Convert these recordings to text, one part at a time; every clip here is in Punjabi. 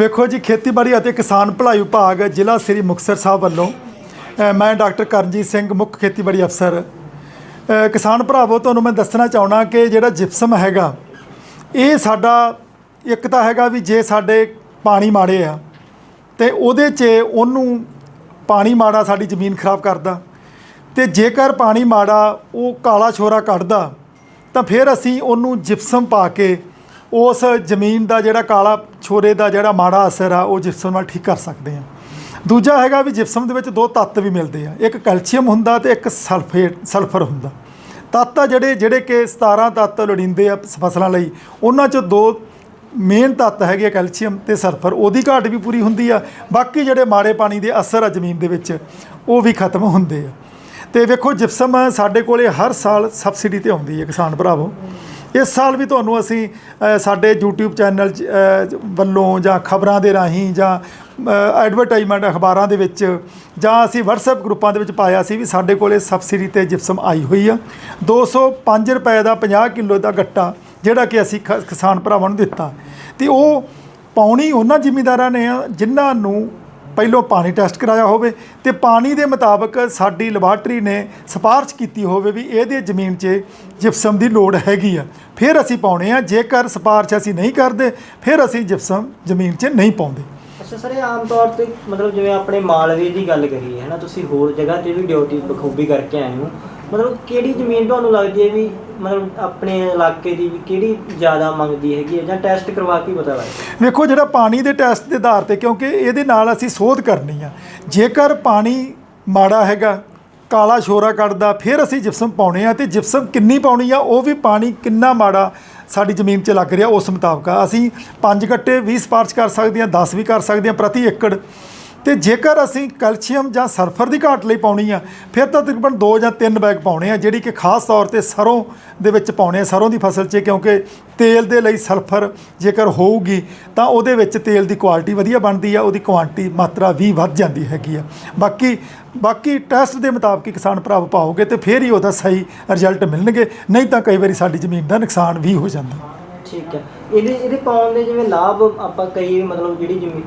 ਵੇਖੋ ਜੀ, ਖੇਤੀਬਾੜੀ ਅਤੇ ਕਿਸਾਨ ਭਲਾਈ ਵਿਭਾਗ ਜ਼ਿਲ੍ਹਾ ਸ੍ਰੀ ਮੁਕਤਸਰ ਸਾਹਿਬ ਵੱਲੋਂ ਮੈਂ ਡਾਕਟਰ ਕਰਨਜੀਤ ਸਿੰਘ, ਮੁੱਖ ਖੇਤੀਬਾੜੀ ਅਫਸਰ। ਕਿਸਾਨ ਭਰਾਵੋ, ਤੁਹਾਨੂੰ ਮੈਂ ਦੱਸਣਾ ਚਾਹਣਾ ਕਿ ਜਿਹੜਾ ਜਿਪਸਮ ਹੈਗਾ, ਇਹ ਸਾਡਾ ਇੱਕ ਤਾਂ ਹੈਗਾ ਵੀ ਜੇ ਸਾਡੇ ਪਾਣੀ ਮਾੜੇ ਆ, ਤੇ ਉਹਦੇ 'ਚ ਉਹਨੂੰ ਪਾਣੀ ਮਾੜਾ ਸਾਡੀ ਜ਼ਮੀਨ ਖਰਾਬ ਕਰਦਾ। ਤੇ ਜੇਕਰ ਪਾਣੀ ਮਾੜਾ, ਉਹ ਕਾਲਾ ਛੋਰਾ ਕੱਢਦਾ, ਤਾਂ ਫਿਰ ਅਸੀਂ ਉਹਨੂੰ ਜਿਪਸਮ ਪਾ ਕੇ ਉਸ ਜ਼ਮੀਨ ਦਾ ਜਿਹੜਾ ਕਾਲਾ ਛੋਰੇ ਦਾ ਜਿਹੜਾ ਮਾੜਾ ਅਸਰ ਆ, ਉਹ ਜਿਪਸਮ ਨਾਲ ਠੀਕ ਕਰ ਸਕਦੇ ਹਾਂ ਦੂਜਾ ਹੈਗਾ ਵੀ ਜਿਪਸਮ ਦੇ ਵਿੱਚ ਦੋ ਤੱਤ ਵੀ ਮਿਲਦੇ ਆ। ਇੱਕ ਕੈਲਸ਼ੀਅਮ ਹੁੰਦਾ ਤੇ ਇੱਕ ਸਲਫੇਟ, ਸਲਫਰ ਹੁੰਦਾ। ਤੱਤ ਆ ਜਿਹੜੇ ਜਿਹੜੇ ਕਿ 17 ਤੱਤ ਲੋੜੀਂਦੇ ਆ ਫਸਲਾਂ ਲਈ, ਉਹਨਾਂ ਚੋਂ ਦੋ ਮੇਨ ਤੱਤ ਹੈਗੇ ਆ ਕੈਲਸ਼ੀਅਮ ਤੇ ਸਲਫਰ। ਉਹਦੀ ਘਾਟ ਵੀ ਪੂਰੀ ਹੁੰਦੀ ਆ। ਬਾਕੀ ਜਿਹੜੇ ਮਾੜੇ ਪਾਣੀ ਦੇ ਅਸਰ ਆ ਜ਼ਮੀਨ ਦੇ ਵਿੱਚ, ਉਹ ਵੀ ਖਤਮ ਹੁੰਦੇ ਆ। ਤੇ ਵੇਖੋ ਜਿਪਸਮ ਸਾਡੇ ਕੋਲੇ ਹਰ ਸਾਲ ਸਬਸਿਡੀ ਤੇ ਆਉਂਦੀ ਹੈ ਕਿਸਾਨ ਭਰਾਵੋ। ਇਸ ਸਾਲ ਵੀ ਤੁਹਾਨੂੰ ਅਸੀਂ ਸਾਡੇ YouTube ਚੈਨਲ 'ਚ, ਵੱਲੋਂ ਜਾਂ ਖਬਰਾਂ ਦੇ ਰਾਹੀਂ ਜਾਂ ਐਡਵਰਟਾਈਜ਼ਮੈਂਟ ਅਖਬਾਰਾਂ ਦੇ ਵਿੱਚ ਜਾਂ ਅਸੀਂ WhatsApp ਗਰੁੱਪਾਂ ਦੇ ਵਿੱਚ ਪਾਇਆ ਸੀ ਵੀ ਸਾਡੇ ਕੋਲੇ ਸਬਸਿਡੀ ਤੇ ਜਿਪਸਮ ਆਈ ਹੋਈ ਆ। 205 ਰੁਪਏ ਦਾ 50 ਕਿਲੋ ਦਾ ਗੱਟਾ ਜਿਹੜਾ ਕਿ ਅਸੀਂ ਖ- ਕਿਸਾਨ ਭਰਾਵਾਂ ਨੂੰ ਦਿੱਤਾ। ਤੇ ਉਹ ਪਾਉਣੀ ਉਹਨਾਂ ਜ਼ਿਮੀਂਦਾਰਾਂ ਨੇ ਜਿਨ੍ਹਾਂ ਨੂੰ ਪਹਿਲੋਂ ਪਾਣੀ ਟੈਸਟ ਕਰਾਇਆ ਹੋਵੇ ਤੇ ਪਾਣੀ ਦੇ ਮੁਤਾਬਕ ਸਾਡੀ ਲੈਬਾਰਟਰੀ ਨੇ ਸਿਫਾਰਿਸ਼ ਕੀਤੀ ਹੋਵੇ ਵੀ ਇਹਦੇ ਜ਼ਮੀਨ 'ਚ ਜਿਪਸਮ ਦੀ ਲੋੜ ਹੈਗੀ ਆ। ਫਿਰ ਅਸੀਂ ਪਾਉਣੇ ਆ, ਜੇਕਰ ਸਿਫਾਰਿਸ਼ ਅਸੀਂ ਨਹੀਂ ਕਰਦੇ, ਫਿਰ ਅਸੀਂ ਜਿਪਸਮ ਜ਼ਮੀਨ 'ਚ ਨਹੀਂ ਪਾਉਂਦੇ। ਅੱਛਾ ਸਰ, ਇਹ ਆਮ ਤੌਰ ਤੇ ਮਤਲਬ ਜਿਵੇਂ ਆਪਣੇ ਮਾਲਵੇ ਦੀ ਗੱਲ ਕਰੀਏ ਹੈ ਨਾ ਤੁਸੀਂ ਹੋਰ ਜਗ੍ਹਾ ਤੇ ਵੀ ਡਿਊਟੀ ਬਖੂਬੀ ਕਰਕੇ ਆਏ ਹੋ। ਮਤਲਬ ਕਿਹੜੀ ਜ਼ਮੀਨ ਤੁਹਾਨੂੰ ਲੱਗਦੀ ਹੈ ਵੀ ਮਤਲਬ ਆਪਣੇ ਇਲਾਕੇ ਦੀ ਵੀ ਕਿਹੜੀ ਜ਼ਿਆਦਾ ਮੰਗਦੀ ਹੈਗੀ ਹੈ? ਜਾਂ ਟੈਸਟ ਕਰਵਾ ਕੇ ਹੀ ਪਤਾ ਲੱਗਦਾ ਵੇਖੋ, ਜਿਹੜਾ ਪਾਣੀ ਦੇ ਟੈਸਟ ਦੇ ਆਧਾਰ ਤੇ, ਕਿਉਂਕਿ ਇਹਦੇ ਨਾਲ ਅਸੀਂ ਸੋਧ ਕਰਨੀ ਆ। ਜੇਕਰ ਪਾਣੀ ਮਾੜਾ ਹੈਗਾ, ਕਾਲਾ ਸ਼ੋਰਾ ਕੱਢਦਾ, ਫਿਰ ਅਸੀਂ ਜਿਪਸਮ ਪਾਉਣੇ ਆ ਤੇ ਜਿਪਸਮ ਕਿੰਨੀ ਪਾਉਣੀ ਆ, ਉਹ ਵੀ ਪਾਣੀ ਕਿੰਨਾ ਮਾੜਾ ਸਾਡੀ ਜ਼ਮੀਨ 'ਚ ਲੱਗ ਰਿਹਾ ਉਸ ਮੁਤਾਬਕ। ਅਸੀਂ 5 ਗੱਟੇ 20 ਸਪਾਰਸ਼ ਕਰ ਸਕਦੇ ਹਾਂ 10 ਵੀ ਕਰ ਸਕਦੇ ਹਾਂ ਪ੍ਰਤੀ ਏਕੜ। ਤੇ ਜੇਕਰ ਅਸੀਂ ਕੈਲਸ਼ੀਅਮ ਜਾਂ ਸਲਫਰ ਦੀ ਘਾਟ ਲਈ ਪਾਉਣੀ ਆ, ਫਿਰ ਤਾਂ ਤਕਰੀਬਨ 2 ਜਾਂ 3 ਬੈਗ ਪਾਉਣੇ ਆ, ਜਿਹੜੀ ਕਿ ਖਾਸ ਤੌਰ ਤੇ ਸਰੋਂ ਦੇ ਵਿੱਚ ਪਾਉਣੇ ਆ, ਸਰੋਂ ਦੀ ਫਸਲ 'ਚ, ਕਿਉਂਕਿ ਤੇਲ ਦੇ ਲਈ ਸਲਫਰ ਜੇਕਰ ਹੋਊਗੀ, ਤਾਂ ਉਹਦੇ ਵਿੱਚ ਤੇਲ ਦੀ ਕੁਆਲਿਟੀ ਵਧੀਆ ਬਣਦੀ ਆ, ਉਹਦੀ ਕੁਆਂਟੀ ਮਾਤਰਾ ਵੀ ਵੱਧ ਜਾਂਦੀ ਹੈਗੀ ਆ। ਬਾਕੀ ਬਾਕੀ ਟੈਸਟ ਦੇ ਮੁਤਾਬਕ ਕਿਸਾਨ ਭਰਾ ਪਾਓਗੇ ਤੇ ਫਿਰ ਹੀ ਉਹਦਾ ਸਹੀ ਰਿਜ਼ਲਟ ਮਿਲਣਗੇ, ਨਹੀਂ ਤਾਂ ਕਈ ਵਾਰੀ ਸਾਡੀ ਜ਼ਮੀਨ ਦਾ ਨੁਕਸਾਨ ਵੀ ਹੋ ਜਾਂਦਾ। ਠੀਕ ਹੈ। ਇਹਦੇ ਇਹਦੇ ਪਾਉਣ ਦੇ ਜਿਵੇਂ ਲਾਭ ਆਪਾਂ ਕਈ ਮਤਲਬ ਜਿਹੜੀ ਜ਼ਮੀਨ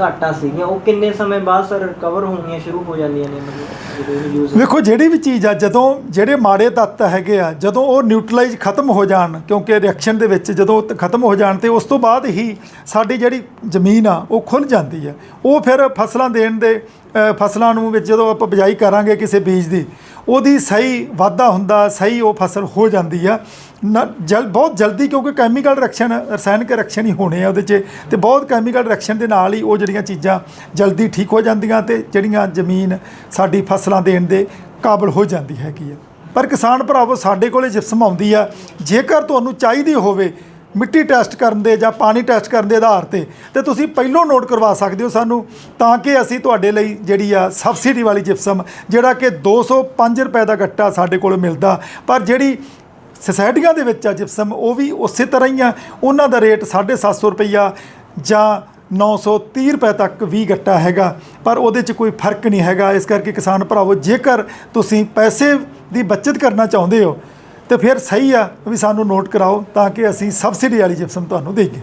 ਘਾਟਾ ਸੀਗੀਆਂ, ਉਹ ਕਿੰਨੇ ਸਮੇਂ ਬਾਅਦ ਸਰ ਰਿਕਵਰ ਹੋਣੀਆਂ ਸ਼ੁਰੂ ਹੋ ਜਾਂਦੀਆਂ ਨੇ ਮਤਲਬ ਯੂਜ਼ ਵੇਖੋ, ਜਿਹੜੀ ਵੀ ਚੀਜ਼ ਆ, ਜਦੋਂ ਜਿਹੜੇ ਮਾੜੇ ਤੱਤ ਹੈਗੇ ਆ, ਜਦੋਂ ਉਹ ਨਿਊਟਰਲਾਈਜ਼ ਖਤਮ ਹੋ ਜਾਣ, ਕਿਉਂਕਿ ਰਿਐਕਸ਼ਨ ਦੇ ਵਿੱਚ ਜਦੋਂ ਖਤਮ ਹੋ ਜਾਣ ਤੇ ਉਸ ਤੋਂ ਬਾਅਦ ਹੀ ਸਾਡੀ ਜਿਹੜੀ ਜ਼ਮੀਨ ਆ, ਉਹ ਖੁੱਲ ਜਾਂਦੀ ਆ। ਉਹ ਫਿਰ ਫਸਲਾਂ ਦੇਣ ਦੇ ਫਸਲਾਂ ਨੂੰ ਵਿੱਚ ਜਦੋਂ ਆਪਾਂ ਬਿਜਾਈ ਕਰਾਂਗੇ ਕਿਸੇ ਬੀਜ ਦੀ ਉਹਦੀ ਸਹੀ ਵਾਧਾ ਹੁੰਦਾ, ਸਹੀ ਉਹ ਫਸਲ ਹੋ ਜਾਂਦੀ ਆ। ਨਾ, ਜਲ, ਬਹੁਤ ਜਲਦੀ ਕਿਉਂਕਿ ਕੈਮੀਕਲ ਰਿਐਕਸ਼ਨ ਰਸਾਇਣਕ ਰਿਐਕਸ਼ਨ ਹੀ ਹੋਣੇ ਆ ਉਹਦੇ 'ਚ ਤੇ ਬਹੁਤ ਕੈਮੀਕਲ ਰਿਐਕਸ਼ਨ ਦੇ ਨਾਲ ਹੀ ਉਹ ਜਿਹੜੀਆਂ ਚੀਜ਼ਾਂ ਜਲਦੀ ਠੀਕ ਹੋ ਜਾਂਦੀਆਂ ਤੇ ਜਿਹੜੀਆਂ ਜ਼ਮੀਨ ਸਾਡੀ ਫਸਲਾਂ ਦੇਣ ਦੇ ਕਾਬਲ ਹੋ ਜਾਂਦੀ ਹੈਗੀ ਆ। ਪਰ ਕਿਸਾਨ ਭਰਾਵੋ, ਸਾਡੇ ਕੋਲੇ ਜਿਪਸਮ ਆਉਂਦੀ ਆ। ਜੇਕਰ ਤੁਹਾਨੂੰ ਚਾਹੀਦੀ ਹੋਵੇ ਮਿੱਟੀ ਟੈਸਟ ਕਰਨ ਦੇ ਜਾਂ ਪਾਣੀ ਟੈਸਟ ਕਰਨ ਦੇ ਆਧਾਰ ਤੇ ਤੇ ਤੁਸੀਂ ਪਹਿਲੋਂ ਨੋਟ ਕਰਵਾ ਸਕਦੇ ਹੋ ਸਾਨੂੰ ਤਾਂ ਕਿ ਅਸੀਂ ਤੁਹਾਡੇ ਲਈ ਜਿਹੜੀ ਆ ਸਬਸਿਡੀ ਵਾਲੀ ਜਿਪਸਮ, ਜਿਹੜਾ ਕਿ 205 ਰੁਪਏ ਦਾ ਗੱਟਾ ਸਾਡੇ ਕੋਲ ਮਿਲਦਾ, ਪਰ ਜਿਹੜੀ ਸੋਸਾਇਟੀਆਂ ਦੇ ਵਿੱਚ ਆ ਜਿਪਸਮ, ਉਹ ਵੀ ਉਸੇ ਤਰ੍ਹਾਂ ਹੀ ਆ। ਉਹਨਾਂ ਦਾ ਰੇਟ 750 ਰੁਪਈਆ ਜਾਂ 930 ਰੁਪਏ ਤੱਕ ਵੀ ਗੱਟਾ ਹੈਗਾ, ਪਰ ਉਹਦੇ 'ਚ ਕੋਈ ਫ਼ਰਕ ਨਹੀਂ ਹੈਗਾ। ਇਸ ਕਰਕੇ ਕਿਸਾਨ ਭਰਾਵੋ, ਜੇਕਰ ਤੁਸੀਂ ਪੈਸੇ ਦੀ ਬਚਤ ਕਰਨਾ ਚਾਹੁੰਦੇ ਹੋ ਤੇ ਫਿਰ ਸਹੀ ਆ ਵੀ ਸਾਨੂੰ ਨੋਟ ਕਰਾਓ ਤਾਂ ਕਿ ਅਸੀਂ ਸਬਸਿਡੀ ਵਾਲੀ ਜਿਪਸਮ ਤੁਹਾਨੂੰ ਦੇਈਏ।